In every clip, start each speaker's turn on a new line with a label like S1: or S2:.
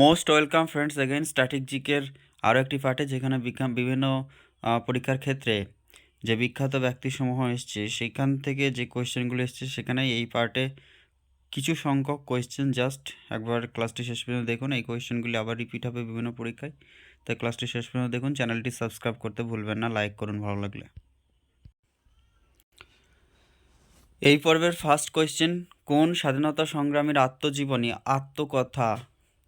S1: Most welcome friends again static জিকের আরও একটি পার্টে যেখানে বিজ্ঞান বিভিন্ন পরীক্ষার ক্ষেত্রে যে বিখ্যাত ব্যক্তিসমূহ এসছে সেখান থেকে যে কোয়েশ্চেনগুলো এসছে সেখানে এই পার্টে কিছু সংখ্যক কোয়েশ্চেন জাস্ট একবার ক্লাসটি শেষ পর্যন্ত দেখুন। এই কোয়েশ্চেনগুলি আবার রিপিট হবে বিভিন্ন পরীক্ষায়। তাই ক্লাসটি শেষ পর্যন্ত দেখুন। চ্যানেলটি সাবস্ক্রাইব করতে ভুলবেন না লাইক করুন ভালো লাগলে। এই পর্বের ফার্স্ট কোয়েশ্চেন কোন স্বাধীনতা সংগ্রামীর আত্মজীবনী, আত্মকথা?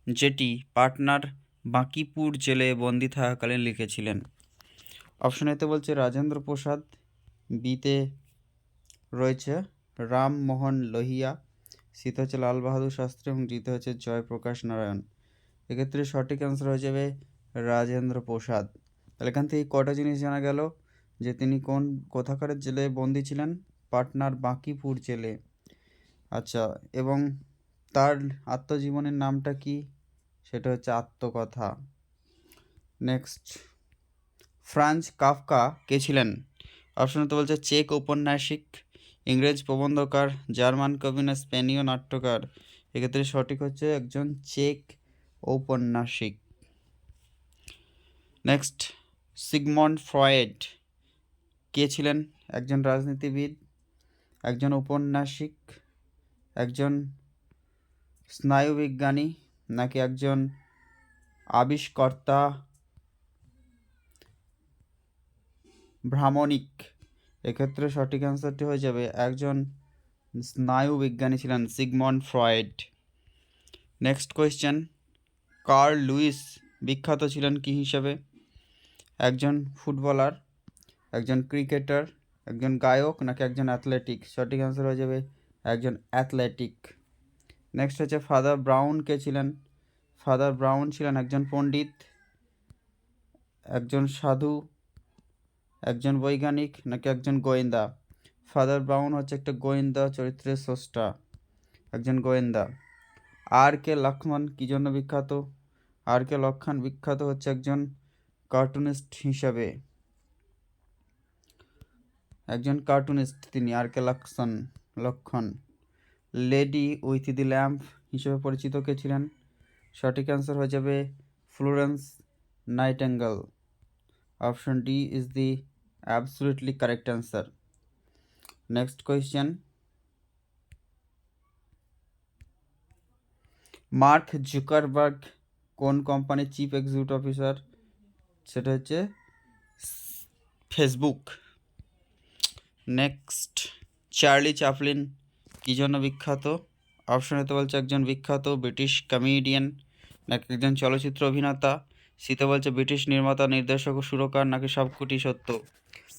S1: যেটি পাটনার বাঁকিপুর জেলে বন্দি থাকাকালীন লিখেছিলেন। অপশন এতে বলছে, রাজেন্দ্র প্রসাদ, বিতে রয়েছে, রামমোহন লোহিয়া শীত হচ্ছে লাল বাহাদুর শাস্ত্রী এবং জিতে হচ্ছে জয়প্রকাশ নারায়ণ। এক্ষেত্রে সঠিক অ্যান্সার হয়ে যাবে রাজেন্দ্র প্রসাদ। তাহলে এখান থেকে কটা জিনিস জানা গেল যে তিনি কোন কোথাকারের জেলে বন্দি ছিলেন? পাটনার বাঁকিপুর জেলে। আচ্ছা এবং তার আত্মজীবনের নামটা কি? সেটা হচ্ছে আত্মকথা। নেক্সট ফ্রান্স কাফকা কে ছিলেন? অপশনে তো বলছে চেক ঔপন্যাসিক, ইংরেজ প্রবন্ধকার, জার্মান কবি না স্পেনীয় নাট্যকার। এক্ষেত্রে সঠিক হচ্ছে একজন চেক ঔপন্যাসিক। নেক্সট সিগমন্ড ফ্রয়েড কে ছিলেন? একজন রাজনীতিবিদ, একজন ঔপন্যাসিক, একজন স্নায়ুবিজ্ঞানী নাকি একজন আবিষ্কর্তা? ভ্রামণিক। এক্ষেত্রে সঠিক অ্যান্সারটি হয়ে যাবে একজন স্নায়ুবিজ্ঞানী ছিলেন Sigmund Freud. Next question Carl Lewis বিখ্যাত ছিলেন কি হিসেবে? একজন ফুটবলার, একজন ক্রিকেটার, একজন গায়ক নাকি একজন অ্যাথলেটিক? সঠিক অ্যান্সার হয়ে যাবে একজন অ্যাথলেটিক। নেক্সট হচ্ছে ফাদার ব্রাউন কে ছিলেন। ফাদার ব্রাউন ছিলেন একজন পণ্ডিত, একজন সাধু, একজন বৈজ্ঞানিক নাকি একজন গোয়েন্দা। ফাদার ব্রাউন হচ্ছে একটা গোয়েন্দা চরিত্রের স্রষ্টা, একজন গোয়েন্দা। আর কে লক্ষ্মণ, কী জন্য বিখ্যাত? আর কে লক্ষণ বিখ্যাত হচ্ছে একজন কার্টুনিস্ট হিসাবে। একজন কার্টুনিস্ট তিনি, আর কে লক্ষণ লক্ষণ লেডি উইথ দি ল্যাম্প হিসেবে পরিচিত কে ছিলেন? সঠিক অ্যান্সার হয়ে যাবে Florence Nightingale. Option D is the absolutely correct answer. Next question. Mark Zuckerberg কোন কোম্পানির চিফ এক্সিকিউটিভ অফিসার? সেটা হচ্ছে ফেসবুক। নেক্সট, চার্লি চ্যাপলিন কী জন্য বিখ্যাত? অপশনে তো বলছে একজন বিখ্যাত ব্রিটিশ কমেডিয়ান নাকি একজন চলচ্চিত্র অভিনেতা। শীতে বলছে ব্রিটিশ নির্মাতা, নির্দেশক ও সুরকার, নাকি সবকটি সত্য?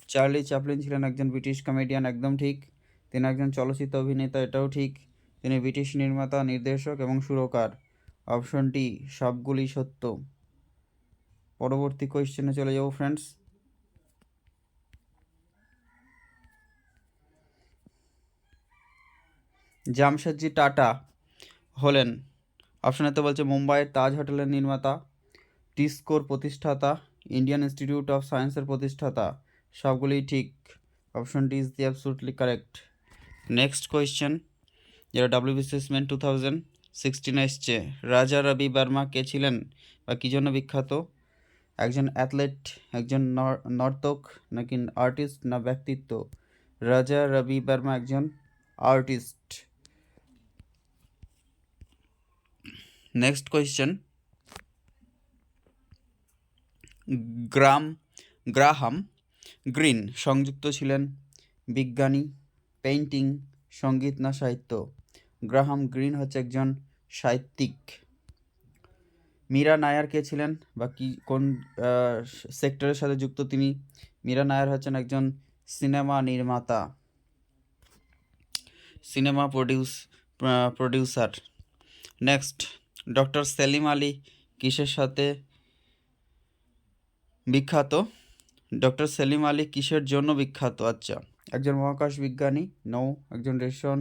S1: চার্লি চ্যাপলিন ছিলেন একজন ব্রিটিশ কমেডিয়ান একদম ঠিক। তিনি একজন চলচ্চিত্র অভিনেতা, এটাও ঠিক। তিনি ব্রিটিশ নির্মাতা, নির্দেশক এবং সুরকার। অপশন ডি সবগুলি সত্য। পরবর্তী কোয়েশ্চেনে চলে যাব ফ্রেন্ডস জামশেদজি টাটা হলেন। অপশনেতে বলছে মুম্বাইয়ের তাজ হোটেলের নির্মাতা, টিস্কোর প্রতিষ্ঠাতা, ইন্ডিয়ান ইনস্টিটিউট অফ সায়েন্সের প্রতিষ্ঠাতা, সবগুলোই ঠিক। Option D is the absolutely correct. Next question, যেটা ডাব্লিউবিসিএসমেন টু থাউজেন্ড সিক্সটিনে এসছে। রাজা রবি বর্মা কে ছিলেন বা কী জন্য বিখ্যাত? একজন অ্যাথলেট, একজন নর- নর্তক নাকি আর্টিস্ট না ব্যক্তিত্ব? রাজা রবি বর্মা একজন আর্টিস্ট। Next question. গ্রাম, গ্রাহাম, গ্রিন, সংযুক্ত ছিলেন বিজ্ঞানী, পেইন্টিং, সংগীত না সাহিত্য। গ্রাহাম, গ্রিন হচ্ছে একজন সাহিত্যিক। মীরা নায়ার কে ছিলেন বা কি, কোন সেক্টরের সাথে যুক্ত তিনি? মীরা নায়ার হচ্ছেন একজন সিনেমা নির্মাতা। Cinema produce producer. Next. Doctor Salim Ali কিসের সাথে বিখ্যাত? ডক্টর সেলিম আলী কিসের জন্য বিখ্যাত? আচ্ছা একজন মহাকাশ বিজ্ঞানী, নৌ, একজন রেশম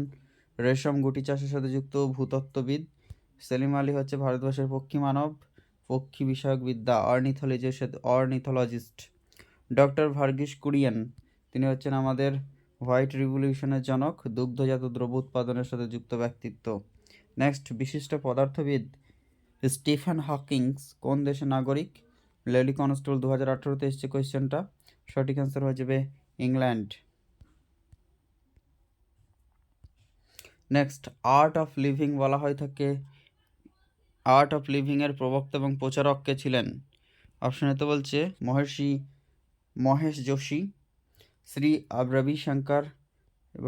S1: রেশম গুটি চাষের সাথে যুক্ত ভূতত্ত্ববিদ। সেলিম আলী হচ্ছে ভারতবর্ষের পক্ষী মানব, পক্ষী বিষয়ক বিদ্যা অর্নিথোলজির সাথে অর্নিথোলজিস্ট ডক্টর ভার্গিস কুরিয়ান, তিনি হচ্ছেন আমাদের হোয়াইট রিভলিউশনের জনক, দুগ্ধজাত দ্রব্য উৎপাদনের সাথে যুক্ত ব্যক্তিত্ব। নেক্সট বিশিষ্ট পদার্থবিদ স্টিফেন হকিংস কোন দেশের নাগরিক? লেডি কনস্টেবল দু হাজার আঠেরোতে এসছে কোয়েশ্চেনটা সঠিক অ্যান্সার হয়ে যাবে England. Next art of living বলা হয় থাকে। আর্ট অফ লিভিংয়ের প্রবক্তা এবং প্রচারক কে ছিলেন? অপশন তো বলছে মহর্ষি মহেশ যোশী, শ্রী আব- রবিশঙ্কর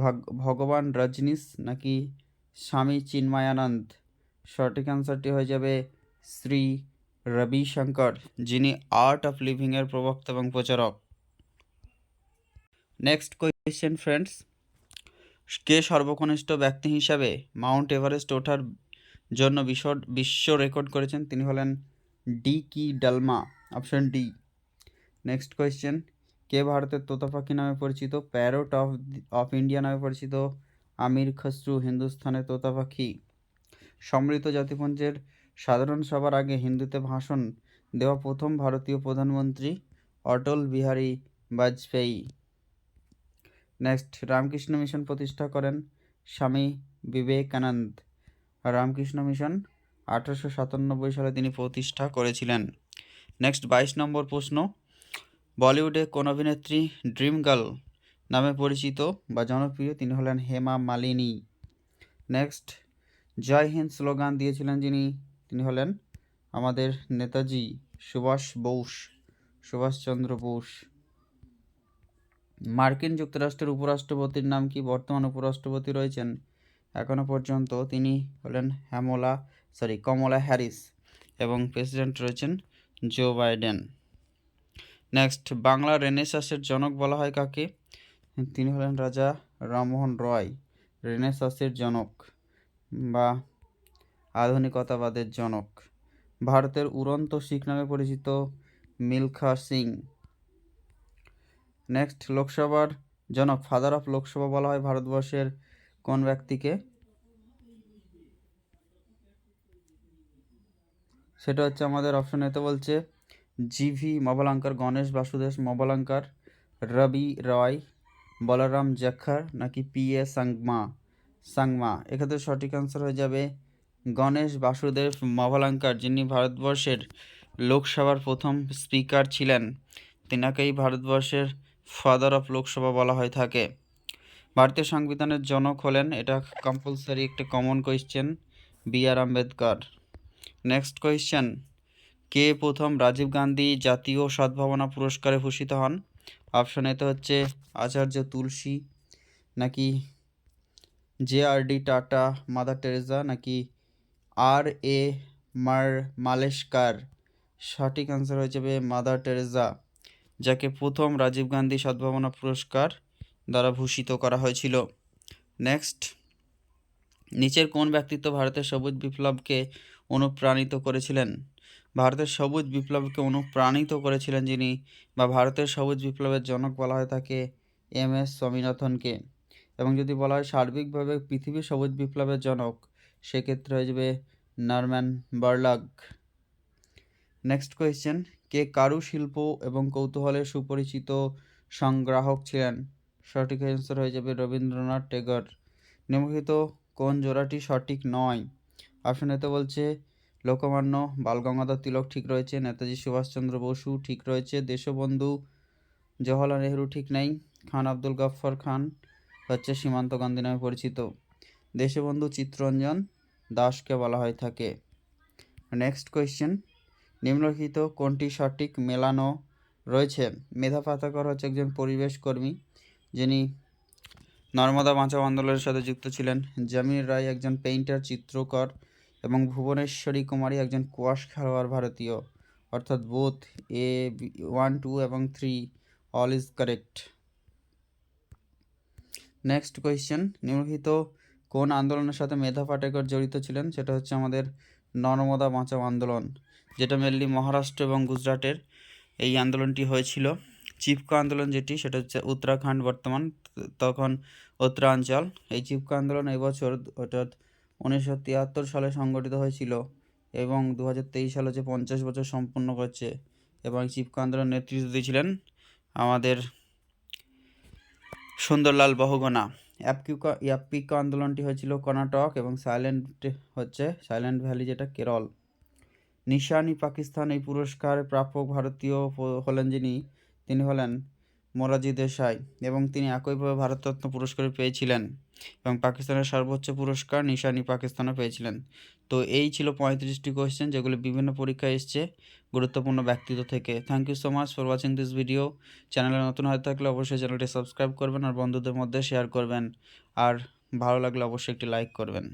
S1: ভাগ- ভগবান রজনীশ নাকি স্বামী চিন্ময়ানন্দ। সঠিক অ্যান্সারটি হয়ে যাবে শ্রী রবিশঙ্কর, যিনি আর্ট অফ লিভিংয়ের প্রবক্তা এবং প্রচারক। নেক্সট কোয়েশ্চেন ফ্রেন্ডস কে সর্বকনিষ্ঠ ব্যক্তি হিসাবে মাউন্ট এভারেস্ট ওঠার জন্য বিশ্ব বিশ্ব রেকর্ড করেছেন? তিনি হলেন ডি কি ডালমা অপশন ডি নেক্সট কোয়েশ্চেন কে ভারতের তোতা পাখি নামে পরিচিত? প্যারোট অফ অফ ইন্ডিয়া নামে পরিচিত আমির খসরু হিন্দুস্থানের তোতা পাখি সম্মিলিত জাতিপুঞ্জের সাধারণ সভার আগে হিন্দুতে ভাষণ দেওয়া প্রথম ভারতীয় প্রধানমন্ত্রী অটল বিহারী বাজপেয়ী। নেক্সট, রামকৃষ্ণ মিশন প্রতিষ্ঠা করেন স্বামী বিবেকানন্দ। রামকৃষ্ণ মিশন আঠারোশো সাতানব্বই সালে তিনি প্রতিষ্ঠা করেছিলেন। নেক্সট, বাইশ নম্বর প্রশ্ন, বলিউডে কোন অভিনেত্রী ড্রিম গার্ল? নামে পরিচিত বা জনপ্রিয় তিনি হলেন হেমা মালিনী। নেক্সট জয় হিন্দ স্লোগান দিয়েছিলেন যিনি, তিনি হলেন আমাদের নেতাজি সুভাষ বোস সুভাষচন্দ্র বোস। মার্কিন যুক্তরাষ্ট্রের উপরাষ্ট্রপতির নাম কি? বর্তমান উপরাষ্ট্রপতি রয়েছেন এখনও পর্যন্ত তিনি হলেন হ্যামলা সরি কমলা হ্যারিস এবং প্রেসিডেন্ট রয়েছেন জো বাইডেন। নেক্সট বাংলা রেনেসাসের জনক বলা হয় কাকে? তিনি হলেন রাজা রামমোহন রয়, রেনেসাসের জনক বা আধুনিকতাবাদের জনক। ভারতের উড়ন্ত শিখ নামে পরিচিত মিলখা সিং। নেক্সট, লোকসভার জনক ফাদার অফ লোকসভা বলা হয় ভারতবর্ষের কোন ব্যক্তিকে? সেটা হচ্ছে আমাদের অপশন এতে বলছে জিভি মবলাঙ্কার, গণেশ বাসুদেশ মবলাঙ্কার, রবি রয় বলরাম জাখর নাকি পি এ সাংমা? সাংমা। এক্ষেত্রে সঠিক অ্যান্সার হয়ে যাবে গণেশ বাসুদেব মবলাঙ্কার যিনি ভারতবর্ষের লোকসভার প্রথম স্পিকার ছিলেন। তিনাকেই ভারতবর্ষের ফাদার অফ লোকসভা বলা হয়ে থাকে। ভারতীয় সংবিধানের জনক হলেন, এটা কম্পালসারি একটা common question B R Ambedkar. Next question কে প্রথম রাজীব গান্ধী জাতীয় সদ্ভাবনা পুরস্কারে ভূষিত হন? অপশন এতে হচ্ছে আচার্য তুলসী, নাকি J R D Tata, Mother Teresa নাকি আর এ মার মালেশকার? সঠিক অ্যান্সার হয়ে যাবে মাদার টেরেজা যাকে প্রথম রাজীব গান্ধী সদ্ভাবনা পুরস্কার দ্বারা ভূষিত করা হয়েছিল। নেক্সট নিচের কোন ব্যক্তিত্ব ভারতের সবুজ বিপ্লবকে অনুপ্রাণিত করেছিলেন? ভারতের সবুজ বিপ্লবকে অনুপ্রাণিত করেছিলেন যিনি বা ভারতের সবুজ বিপ্লবের জনক বলা হয় তাকে এম এস স্বামীনাথনকে। এবং যদি বলা হয় সার্বিকভাবে পৃথিবীর সবুজ বিপ্লবের জনক, সেক্ষেত্রে হয়ে যাবে নরম্যান বার্লাগ। নেক্সট কোয়েশ্চেন কে কারুশিল্প এবং কৌতূহলের সুপরিচিত সংগ্রাহক ছিলেন? সঠিক অ্যান্সার হয়ে যাবে রবীন্দ্রনাথ টেগর। নিম্নলিখিত কোন জোড়াটি সঠিক নয়? অপশন এতে বলছে লোকমান্য বালগঙ্গাধর তিলক ঠিক রয়েছে, নেতাজি সুভাষচন্দ্র বসু ঠিক রয়েছে, দেশবন্ধু জওহরলাল নেহরু ঠিক নেই, খান আব্দুল গফ্ফর খান হচ্ছে সীমান্ত গান্ধী নামে পরিচিত। দেশবন্ধু চিত্তরঞ্জন দাসকে বলা হয়ে থাকে। নেক্সট কোয়েশ্চেন, নিম্নলিখিত কোনটি সঠিক মেলানো রয়েছে? মেধা পাতাকর হচ্ছে একজন পরিবেশ কর্মী, যিনি নর্মদা বাঁচাও আন্দোলনের সাথে যুক্ত ছিলেন। জামির রায় একজন পেইন্টার, চিত্রকর এবং ভুবনেশ্বরী কুমারী একজন কোয়াশ খেলোয়াড় ভারতীয়, অর্থাৎ বোথ এ ওয়ান টু এবং three all is correct next question নিম্নলিখিত কোন আন্দোলনের সাথে মেধা পাটেকর জড়িত ছিলেন? সেটা হচ্ছে আমাদের নর্মদা বাঁচাও আন্দোলন, যেটা মেনলি মহারাষ্ট্র এবং গুজরাটের এই আন্দোলনটি হয়েছিল। চিপকো আন্দোলন যেটি, সেটা হচ্ছে উত্তরাখণ্ড বর্তমান তখন উত্তরাঞ্চল। এই চিপকো আন্দোলন এবছর বছর অর্থাৎ উনিশশো তিয়াত্তর সালে সংগঠিত হয়েছিল এবং দু হাজার তেইশ সালে যে পঞ্চাশ বছর সম্পূর্ণ করছে এবং চিপকো আন্দোলন নেতৃত্ব দিয়েছিলেন আমাদের সুন্দরলাল বহুগোনা অ্যাপকিউকা অ্যাপিকো আন্দোলনটি হয়েছিল কর্ণাটক এবং সাইলেন্ট হচ্ছে, সাইলেন্ট ভ্যালি যেটা কেরল। নিশানি পাকিস্তান এই পুরস্কার প্রাপক ভারতীয় হলেন যিনি, তিনি হলেন মোরাজি দেশাই এবং তিনি একইভাবে ভারতরত্ন পুরস্কার পেয়েছিলেন এবং পাকিস্তানের সর্বোচ্চ পুরস্কার নিশানি পাকিস্তানও পেয়েছিলেন। তো এই ছিল পঁয়ত্রিশটি কোয়েশ্চেন যেগুলো বিভিন্ন পরীক্ষায় এসছে গুরুত্বপূর্ণ ব্যক্তিত্ব থেকে। Thank you so much for watching this video চ্যানেলে নতুন হয়ে থাকলে অবশ্যই চ্যানেলটি সাবস্ক্রাইব করবেন আর বন্ধুদের মধ্যে শেয়ার করবেন। আর ভালো লাগলে অবশ্যই একটি লাইক করবেন।